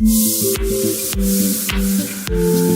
うん。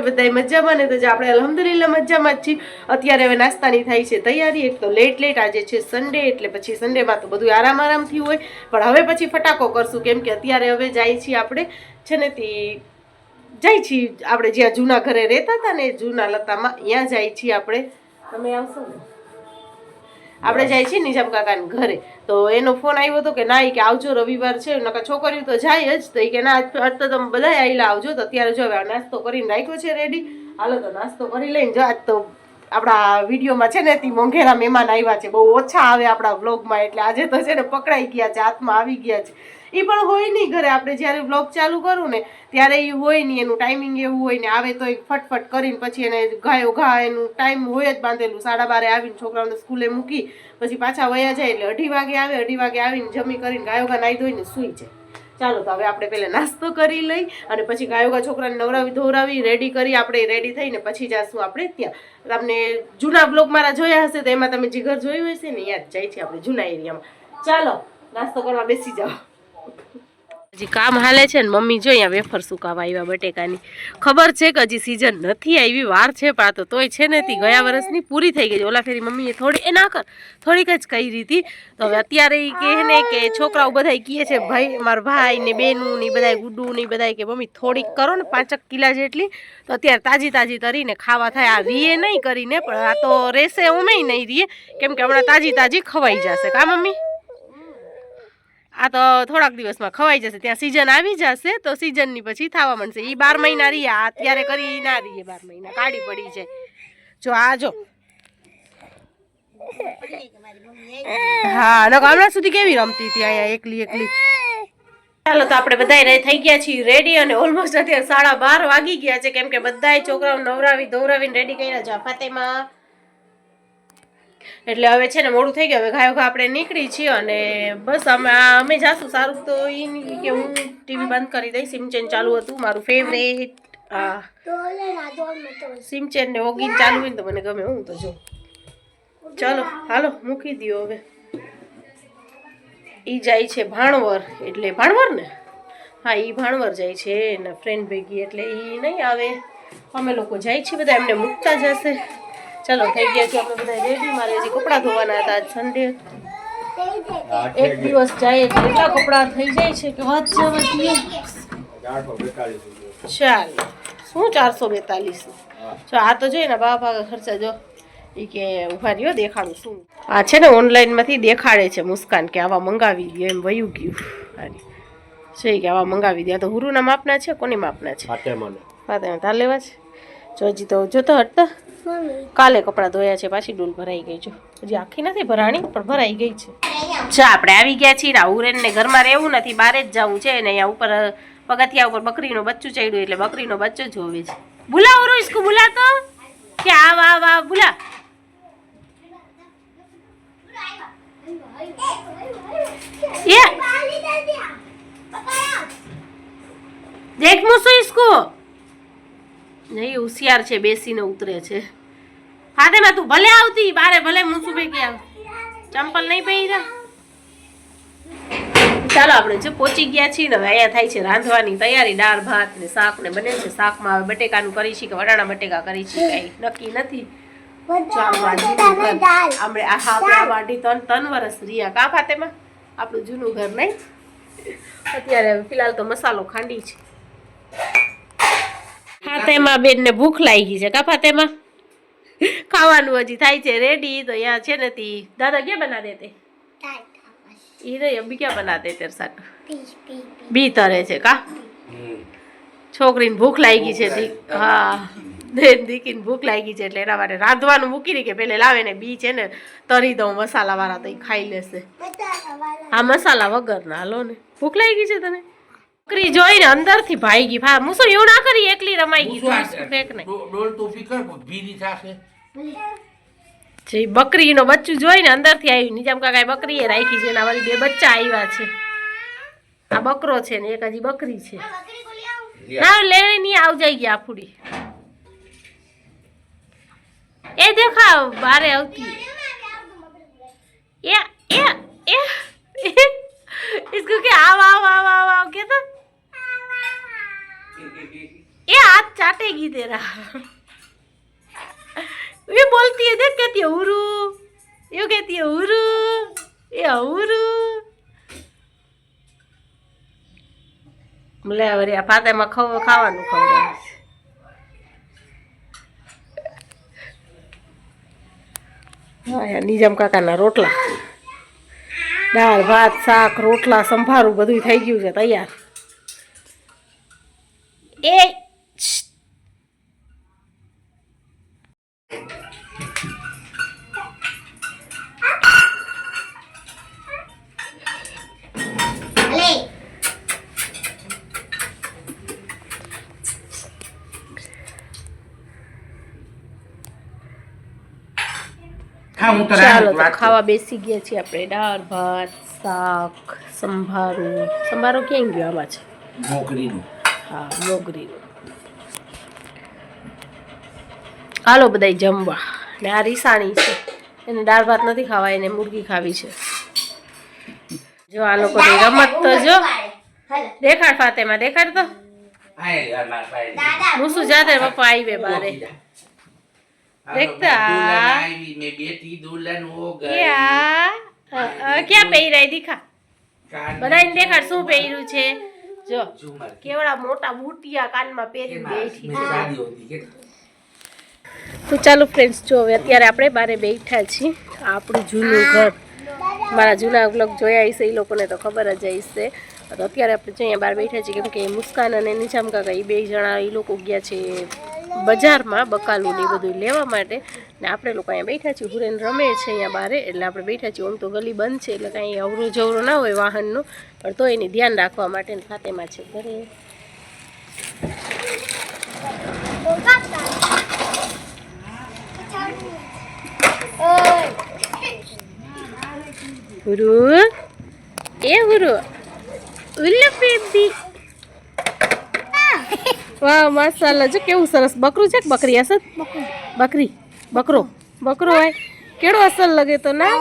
તમે બધા મજામાં ને તો જે આપણે અલહમદુલિલ્લા મજામાં જ છીએ. અત્યારે હવે નાસ્તાની થાય છે તૈયારી, એક તો લેટ લેટ આજે છે સન્ડે એટલે પછી સન્ડેમાં તો બધું આરામ આરામથી હોય. પણ હવે પછી ફટાકો કરશું, કેમ કે અત્યારે હવે જાય છીએ આપણે, છે ને, તે જાય છીએ આપણે જ્યાં જૂના ઘરે રહેતા હતા ને જૂના લતામાં, ત્યાં જાય છીએ આપણે. તમે આવશો ને? આપણે જાય છીએ નિજામ કાકાના ઘરે. તો એનો ફોન આવ્યો હતો કે ના કે આવજો રવિવાર છે નકા છોકરીઓ તો જાય જ. તો એ કે ના આજ આજ તો તમે બધા આવેલા આવજો. તો અત્યારે જો હવે નાસ્તો કરીને રાખ્યો છે રેડી હાલો તો નાસ્તો કરી લઈને જો. આજ તો આપણા વિડીયોમાં છે ને તે મોંઘેરા મહેમાન આવ્યા છે. બહુ ઓછા આવે આપણા વ્લોગમાં, એટલે આજે તો છે ને પકડાઈ ગયા છે, હાથમાં આવી ગયા છે. એ પણ હોય નહીં ઘરે. આપણે જ્યારે વ્લોગ ચાલુ કરું ને, ત્યારે એ હોય નહીં. એનું ટાઈમિંગ એવું હોય ને, આવે તો એ ફટફટ કરીને પછી એને ગાયો ઘા એનું ટાઈમ હોય જ બાંધેલું. સાડા બારે આવીને છોકરાઓને સ્કૂલે મૂકી, પછી પાછા વયા જાય એટલે અઢી વાગે આવે, અઢી વાગે આવીને જમી કરીને ગાયો ઘા નાહી ધોઈને સૂઈ જાય. ચાલો તો હવે આપણે પહેલાં નાસ્તો કરી લઈ અને પછી ગાયોગા છોકરાને નવરાવી ધોરાવી રેડી કરી, આપણે રેડી થઈને પછી જાશું આપણે ત્યાં. તમને જૂના બ્લોગ મારા જોયા હશે તો એમાં તમે જીગર જોયું હશે ને યાદ જાય છે આપણે જૂના એરિયામાં ચાલો, નાસ્તો કરવા બેસી જાઓ. હજી કામ હાલે છે ને, મમ્મી જો અહીંયા વેફર સુકાવા આવ્યા બટેકાની. ખબર છે કે હજી સિઝન નથી આવી, વાર છે પણ આ તો તોય છે ને, તી ગયા વર્ષની પૂરી થઈ ગઈ ઓલા ફેરી મમ્મીએ થોડી, એ ના કર, થોડીક જ કહી હતી તો હવે અત્યારે એ કહે ને કે છોકરાઓ બધા કહે છે, ભાઈ, મારા ભાઈ ને બેનું ને બધા ગુડ્ડુ ને બધા કે, મમ્મી, થોડીક કરો ને, પાંચક કિલા જેટલી. તો અત્યારે તાજી તાજી તરીને ખાવા થાય. આ વીએ નહીં કરીને, પણ આ તો રહેશે ઉમે નહીં રહીએ કેમ કે હમણાં તાજી તાજી ખવાઈ જશે. કા મમ્મી? આ તો થોડાક દિવસમાં ખવાઈ જશે. ત્યાં સિઝન આવી જશે તો સિઝનની પછી થવા મળશે એ બાર મહિના રહીએ અત્યારે કરી ના રહીએ બાર મહિના. કાઢી પડી છે. જો, આ જો. હા, નકર હમણાં સુધી કેવી રમતી હતી અહીંયા એકલી એકલી? ચાલો તો આપણે બધા થઈ ગયા છીએ રેડી અને ઓલમોસ્ટ અત્યારે સાડા બાર વાગી ગયા છે. કેમ કે બધાય છોકરાઓ નવરાવી ધોરાવીને રેડી કર્યા છે. ફાતેમાં એટલે હવે છે ને મોડું થઈ ગયું. હવે ગાયો ઘા આપણે નીકળી છીએ અને બસ અમે આ અમે જાશું. સારું તો એ નહીં કે હું ટીવી બંધ કરી દઈશ. સિમચેન ચાલુ હતું. મારું ફેવરેટ સિમચેન ને ઓગીન ચાલુ હોય ને તો મને ગમે. હું તો જો ચાલો હાલો મૂકી દો હવે. એ જાય છે ભાણવર. એટલે ભાણવર ને? હા એ ભાણવર જાય છે. એના ફ્રેન્ડ ભેગી. એટલે એ નહીં આવે. અમે લોકો જાય છીએ બધા. એમને મૂકતા જશે ચલો થઈ ગયા છે આપણે બધા રેડી મારે હજી કપડાં ધોવાના હતા આજ સન્ડે એક દિવસ જાય એટલે એટલા કપડાં થઈ જાય છે કે વાત જવા ચાલ શું ચારસો બેતાલીસ? જો આ તો જોઈએ ને બા ભાગા ખર્ચા જો. એ કે ઊભા રહ્યો દેખાડું શું. આ છે ને ઓનલાઈનમાંથી દેખાડે છે મુસ્કાન કે આવા મંગાવી દો એમ વયું ગયું. છે કે આવા મંગાવી દે. આ તો હુરુના માપના છે કોની માપના છે? ફાતે તાર લેવા છે? જો તો જોતો હટતા કાલે કપડાં ધોયા છે પાછી ડૂલ ભરાઈ ગઈ જો. હજી આખી નથી ભરાણી પણ ભરાઈ ગઈ છે. ચા આપણે આવી ગયા છીએ ને ઉરેન ને ઘરમાં રહેવું નથી બહાર જ જવું છે ને અહીંયા ઉપર પગથિયા ઉપર બકરીનું બચ્ચું ચડ્યું એટલે બકરીનો બચ્ચો જોવે છે. બોલાવો ઓરો ઇસકો બુલા તો કે આ વાહ વાહ બોલા દેખ મુસુ ઇસકો નહીં હોશિયાર છે બેસીને ઉતરે છે. ફાતેમાં તું ભલે આવતી બારે ભલે મુસુભાઈ આવ. ચંપલ નહીં પહેર્યા? ચાલો આપણે જે પહોંચી ગયા છીએ ને હવે અહીંયા થાય છે રાંધવાની તૈયારી દાળ ભાત ને શાક ને બને છે. શાકમાં હવે બટેકાનું કરી છે કે વટાણા બટેકા કરી છે કઈ નક્કી નથી. આપણું આ આપણે ત્રણ ત્રણ વર્ષ રહ્યા. કા ફાતેમાં આપણું જૂનું ઘર નહીં? અત્યારે ફિલહાલ તો મસાલો ખાંડી છે. ફાતેમા બેન ને ભૂખ લાગી છે. કા ફાતેમા ખાવાનું હજી થાય છે રેડી તો યા છે ને તી. દાદા ક્યાં બના દેતે ઈ રે અબી ક્યાં બના દેતે સાક બી તરે છે કા? છોકરીને ભૂખ લાગી છે તી હા. દીકીને ભૂખ લાગી છે એટલે એના માટે રાંધવાનું મૂકી દે કે પેલે લાવે ને બી છે ને તરી દઉં મસાલા વાળા તો એ ખાઈ લેશે. હા મસાલા વગર ના લો ને. ભૂખ લાગી છે તને? છોકરી જોઈને અંદરથી ભાઈ ગઈ ભા હું શું એવું ના કરી એકલી રમાઈ ગઈ ફેંક ને ડોલ તો ફિકર ભીરી થશે. જે બકરીનો બચ્ચું જોઈને અંદરથી આવ્યું નિજામ કાકાએ બકરીએ રાખી છે એના વળી બે બચ્ચા આવ્યા છે. આ બકરો છે ને એક હજી બકરી છે. ના લેણી નહીં આવ જાય ગયા ફૂડી એ દેખાવ બારે આવતી. એ એ એ हाथ चाटेगी तेरा ये बोलती है देख कहती है उरू ये कहती है उरू ये उरू લે વરી આ ફાતેમાં ખવ ખાવાનું ખવડાવે છે હા યાર નિજામ કાકાના રોટલા દાળ ભાત શાક રોટલા સંભારું બધું થઈ ગયું છે તૈયાર એ હા હું ચાલો તો વાત ખાવા બેસી ગયા છીએ આપણે. દાળ ભાત શાક સંભારો. સંભારો ક્યાં ગયો આમાં છે? મોગરીનું. હા મોગરીનું. હાલો બધાય જમવા. ને આ રીસાણી છે. એને દાળ ભાત નથી ખાવા એને મુરગી ખાવી છે. જો આ લોકો રમત તો જો. દેખાડ ફાતેમાં દેખાડ તો. હું શું જાતે પપ્પા આવી બારે. અ, ક્યાં દીખા? બધાને દેખાડ શું પહેર્યું છે? જો કેવડા મોટા બુટિયા કાનમાં પહેરીને બેઠી. તો ચાલો ફ્રેન્ડ્સ જો હવે અત્યારે આપણે બારે બેઠા છીએ. આપણું જૂનું ઘર. મારા જૂના બ્લોગ જોયા હશે એ લોકોને તો ખબર જ હશે. તો અત્યારે આપણે અહીંયા બહાર બેઠા છીએ કેમ કે મુસ્કાન અને નિજામ કાકા એ બે જણા એ લોકો ગયા છે બજારમાં બકાલું ને બધું લેવા માટે ને આપણે લોકો અહીંયા બેઠા છીએ. હુરેન રમે છે અહીંયા બારે, એટલે આપણે બેઠા છીએ. આમ તો ગલી બંધ છે, એટલે કાંઈ અવરો જવરો ના હોય વાહનનું. પણ તો એની ધ્યાન રાખવા માટે ને ફાતેમાં છે ઘરે. ગુરુ એ ગુરુ ઉલ્લ બેબી વાહ માશાલ્લાહ જો કેવું સરસ. બકરું છે કે બકરી? અસર બકરી. બકરો. બકરો હોય. કેળો અસલ લગે તો ના?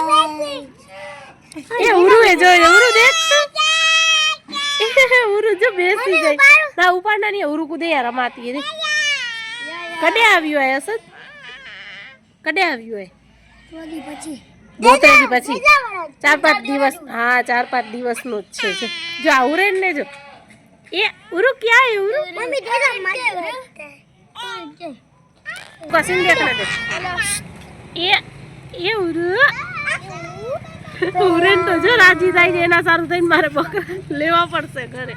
એ ઉરુ એ જો ઉરુ દેખ ઉરુ જો બેસી જાય. ના, ઉપાડના ની ઉરુ કુદે યાર રમાતી રે કડે આવ્યું હોય અસર કડે આવ્યું હોય? બોતરેથી પછી. ચાર પાંચ દિવસ. હા, ચાર પાંચ દિવસનું જ છે. જો જો. આ ઉરેન ને જો એ ઉરુ ક્યાં હે ઉરુ पसंद देखना ને એ ये उरु ઉરેન તો જો રાજી થાય છે એના સારું થઈને મારે બકરા લેવા પડશે ઘરે.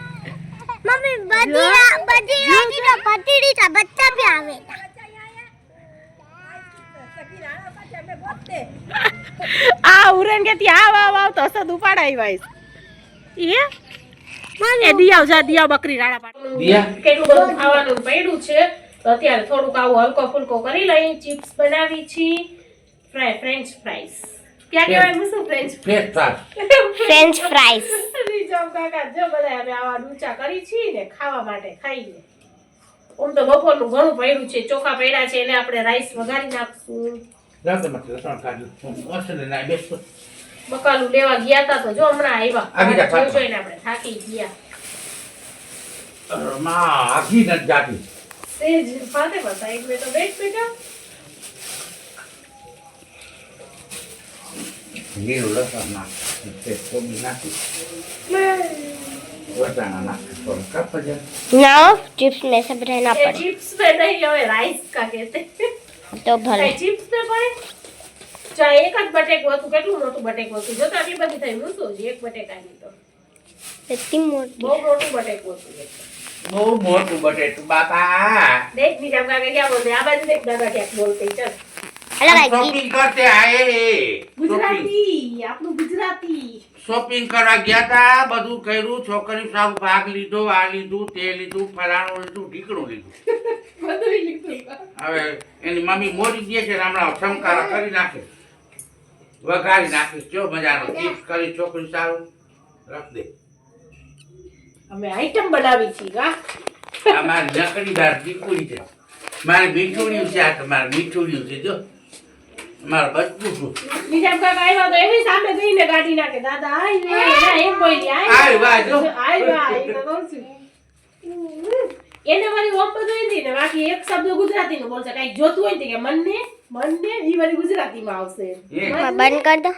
મમ્મી બધી બધી રાજી તો પતીડી તા બચ્ચા ભી આવે આ ઉરેન કે ત્યાં આવ આવ આવ તો સદ ઉપાડાઈ વાઈસ એ? એ દિયાવ જા દિયાવ બકરી રાડા પાડ. દિયા? કેટલું બધું ખાવાનું પડ્યું છે? તો અત્યારે થોડુંક આવું હલકો ફુલકો કરી લઈ. ચિપ્સ બનાવી છી. ફ્રાય ફ્રેન્ચ ફ્રાઈસ ક્યાં કહેવાય મુસુ? ફ્રેન્ચ ફેસ ફ્રેન્ચ ફ્રાઈસ રીજામ કાકા જો બધા અમે આવા ઊંચા કરી છીએ ને ખાવા માટે ખાઈએ. ઓમ તો બપોરનું ઘણું પડ્યું છે. ચોખા પડ્યા છે. એને આપણે રાઈસ વઘારી નાખશું. રાતે માં લસણ કાઢ્યું ઓસ્ટ્રેલિયા ના બેસ્ટ બકાલું લેવા ગયા તા તો જો હમણાં આવ્યા આવી જા, જોઈ જોઈને આપણે થાકી ગયા માં આખી નથી જાતી સેજ ફાતે સાઈડ में तो बैठ बेटा લીલું લસણ નાખ તે કોબી નાખી વટાણા નાખી થોડું કાપ જ ना चिप्स में सब रहना ये पड़े चिप्स पे नहीं हमें राइस का कहते तो भले કઈ ચિપ્સ पे પડે ચા એક જ બટેક હતું કેટલું મોટું બટેક હતું જો તો આટલી બધી થઈ મૂકતો જ એક બટેકાની તો. એટલી મોટી. બહુ મોટું બટેક હતું બહુ મોટું બટેટું બાપા! દેખ બીજા કાકા ક્યાં બોલते આ બાજુ દેખ દાદા ક્યાંક બોલતે ચાલ. શોપિંગ કરતે આયે. ગુજરાતી આપણું ગુજરાતી. શોપિંગ કરવા ગયા તા બધું કર્યું છોકરી સાવ ભાગ લીધો આ લીધું તે લીધું ફલાણું લીધું ઢીકણું લીધું. હવે એની મમ્મી મોરી દે છે ને હમણાં ચમકારા કરી નાખે. વઘારી નાખીશ. જો મજાનો ચીપ્સ કરી છોકરી સારું. રાખ દે. અમે આઈટમ બનાવી છીએ કા અમાર મારી નકડીદાર દીકરી છે. મારે મીઠુડિયું છે આ તમારે મીઠુડિયું છે જો. મારે બચવું છું. બીજા કાકા આવ્યા તો એની સામે જઈને કાઢી નાખે. દાદા આવ્યા એમ બોલી આવ્યા, જો. આવ્યા એ તો કહું છું. એને મારી ઓમ બધું હિન્દી ને બાકી એક શબ્દ ગુજરાતી નો બોલશે. કઈ જોતું હોય ને કે મને મને ઈ વાળી ગુજરાતીમાં આવશે. બંધ કર દો.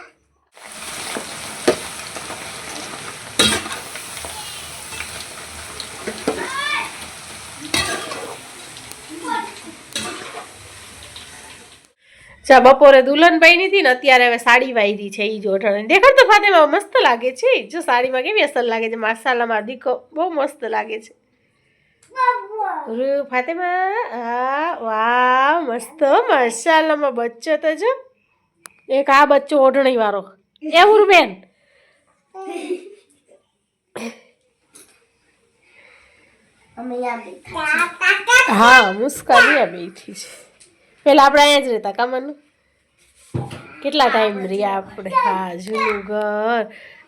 ચા બપોરે દુલ્હન પહેરી હતી ને અત્યારે હવે સાડી વાયરી છે એ જોઠણ દેખાડ તો ફાતેમાં મસ્ત લાગે છે. જો સાડીમાં કેવી અસર લાગે છે? માસાલામાં દીકો બહુ મસ્ત લાગે છે. રૂ ફાતેમા હા વાહ મસ્ત માશાલ્લામાં બચ્ચો તો જો. એક આ બચ્ચો ઓઢણી વાળો એવું બેન હા અહીંયા બેઠી છે. પેલા આપણે અહીંયા જ રહેતા કામનું કેટલા ટાઈમ રહ્યા આપણે? હા જૂનું ઘર.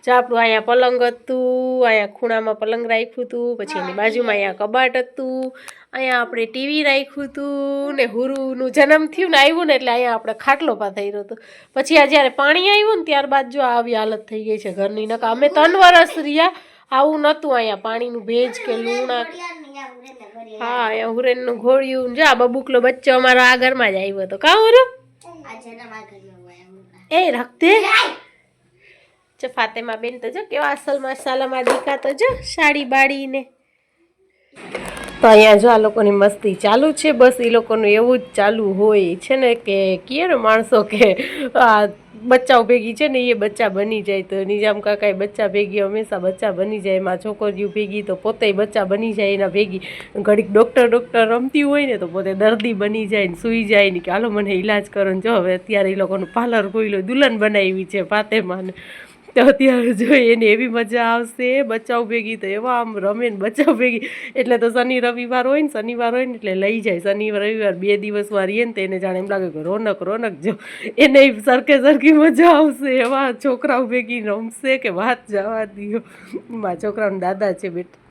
જો આપણું અહીંયા પલંગ હતું અહીંયા ખૂણામાં પલંગ રાખ્યું હતું પછી એની બાજુમાં અહીંયા. કબાટ હતું અહીંયા આપણે ટીવી રાખ્યું હતું ને હુરુનું જન્મ થયું ને આવ્યું ને એટલે અહીંયા આપણે ખાટલો પા થઈ રહ્યો હતો. પછી આ જ્યારે પાણી આવ્યું ને ત્યારબાદ જો આવી હાલત થઈ ગઈ છે ઘરની નકા. અમે ત્રણ વરસ રહ્યા આવું નહોતું અહીંયા પાણીનું ભેજ કે લૂણા. હા અહીંયા હુરેનનું ઘોડિયું ને જો આ બબુકલો બચ્ચો અમારો આ ઘરમાં જ આવ્યો હતો. કા હુરુ એ રાખતે? જો ફાતેમા બેન તો જો કેવા અસલ મસાલામાં દીકા તો જો સાડી બાળીને તો અહીંયા જો આ લોકોની મસ્તી ચાલુ છે બસ એ લોકોનું એવું જ ચાલુ હોય છે ને કે કીએ ને માણસો કે આ બચ્ચાઓ ભેગી છે ને એ બચ્ચા બની જાય. તો નિજામ કાકાએ બચ્ચા ભેગી, હંમેશા બચ્ચા બની જાય. એમાં છોકરીઓ ભેગી તો પોતે બચ્ચા બની જાય, એના ભેગી. ઘડીક ડૉક્ટર ડૉક્ટર રમતી હોય ને તો પોતે દર્દી બની જાય ને સૂઈ જાય ને કે હાલો મને ઈલાજ કરો ને જો હવે અત્યારે એ લોકોનું પાર્લર ખોઈલો દુલ્હન બનાવી છે ફાતેમાને. તો અત્યારે જોઈએ એને એવી મજા આવશે, બચાવ ભેગી તો એવા આમ રમે ને બચાવ ભેગી. એટલે તો શનિ, રવિવાર હોય ને, શનિવાર હોય ને એટલે લઈ જાય. શનિ, રવિવાર બે દિવસમાં રહીએ ને તો એને જાણે એમ લાગે કે રોનક રોનક જો. એને સરખે સરખી મજા આવશે. એવા છોકરાઓ ભેગી રમશે કે વાત જવા દો મારા છોકરાઓના દાદા છે બેટા.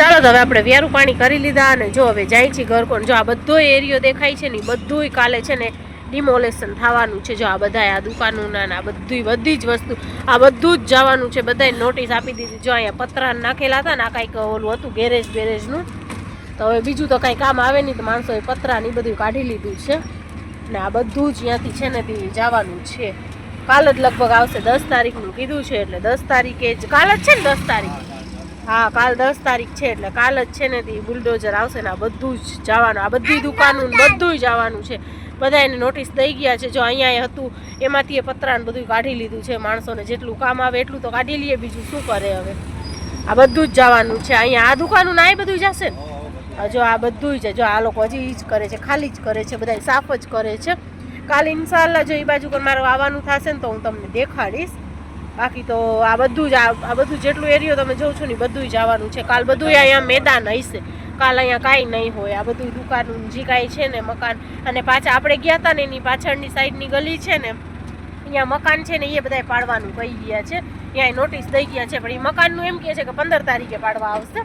ચાલો તો હવે આપણે વ્યારું પાણી કરી લીધા અને જો હવે જાય છે ઘર કોણ. જો આ બધો એરિયો દેખાય છે ને બધુંય કાલે છે ને ડિમોલેશન થવાનું છે. જો આ બધા આ દુકાનોના આ બધી બધી જ વસ્તુ આ બધું જ જવાનું છે. બધાય નોટિસ આપી દીધી. જો અહીંયા પતરા નાખેલા હતા ને આ કાંઈક ઓલું હતું ગેરેજ બેરેજનું તો હવે બીજું તો કાંઈ કામ આવે નહીં તો માણસોએ પતરા ને બધું કાઢી લીધું છે. ને આ બધું જ ત્યાંથી છે ને તે જવાનું છે. કાલ જ લગભગ આવશે. દસ તારીખનું કીધું છે એટલે દસ તારીખે જ કાલ જ છે ને દસ તારીખ? હા કાલ દસ તારીખ છે એટલે કાલ જ છે ને તે બુલડોઝર આવશે ને આ બધું જ જવાનું આ બધી દુકાનું બધું બધું જવાનું છે. બધા એને નોટિસ દઈ ગયા છે. જો અહીંયા હતું, એમાંથી એ પતરાને બધું કાઢી લીધું છે માણસોને. જેટલું કામ આવે એટલું તો કાઢી લઈએ, બીજું શું કરે હવે? આ બધું જ જવાનું છે. અહીંયા આ દુકાનું ના બધું જશે ને? જો આ બધું છે. જો આ લોકો હજી જ કરે છે, ખાલી જ કરે છે બધા સાફ જ કરે છે. કાલે ઇન્શાલ્લા જો એ બાજુ પર મારું આવવાનું થશે ને તો હું તમને દેખાડીશ. બાકી તો આ બધું જ, આ બધું જેટલું એરિયો તમે જોઉં છો ને બધું જ આવવાનું છે. કાલ બધું અહીંયા મેદાન હશે. કાલ અહીંયા કાંઈ નહીં હોય. આ બધું દુકાન જે કાંઈ છે ને મકાન. અને પાછા આપણે ગયા હતા ને એની પાછળની સાઈડની ગલી છે ને અહીંયા મકાન છે ને એ બધાય પાડવાનું કહી ગયા છે. ત્યાં નોટિસ દઈ ગયા છે. પણ એ મકાનનું એમ કહે છે કે પંદર તારીખે પાડવા આવશે.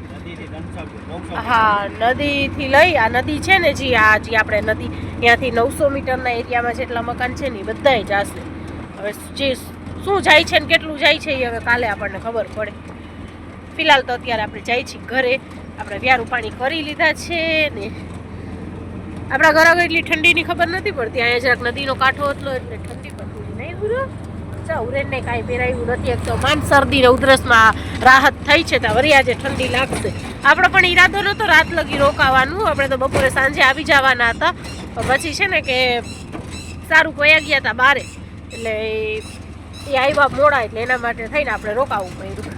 હા નદીથી લઈ આ નદી છે ને જી આ જે આપણે નદી ત્યાંથી નવસો મીટરના એરિયામાં જેટલા મકાન છે ને એ બધાએ જશે હવે જે શું જાય છે ને કેટલું જાય છે એ હવે કાલે આપણને ખબર પડે. ફિલહાલ તો અત્યારે આપણે જાય છીએ ઘરે. આપણે વ્યારું પાણી કરી લીધા છે ને આપણા ઘર આગળ એટલી ઠંડીની ખબર નથી પડતી. અહીંયા જરાક નદીનો કાંઠો હતો એટલે ઠંડી પડતી. નહીં ગુરુ? ચૌરેને કાંઈ પહેરાયું નથી. એક તો માન શરદી ને ઉધરસમાં રાહત થઈ છે ત્યાં વરી આજે ઠંડી લાગશે. આપણે પણ ઈરાદો નહોતો રાત લગી રોકાવાનું. આપણે તો બપોરે સાંજે આવી જવાના હતા. પછી છે ને કે સારું પયા ગયા હતા બારે. એટલે એ આવ્યા મોડા એટલે એના માટે થઈને આપણે રોકાવું પડ્યું.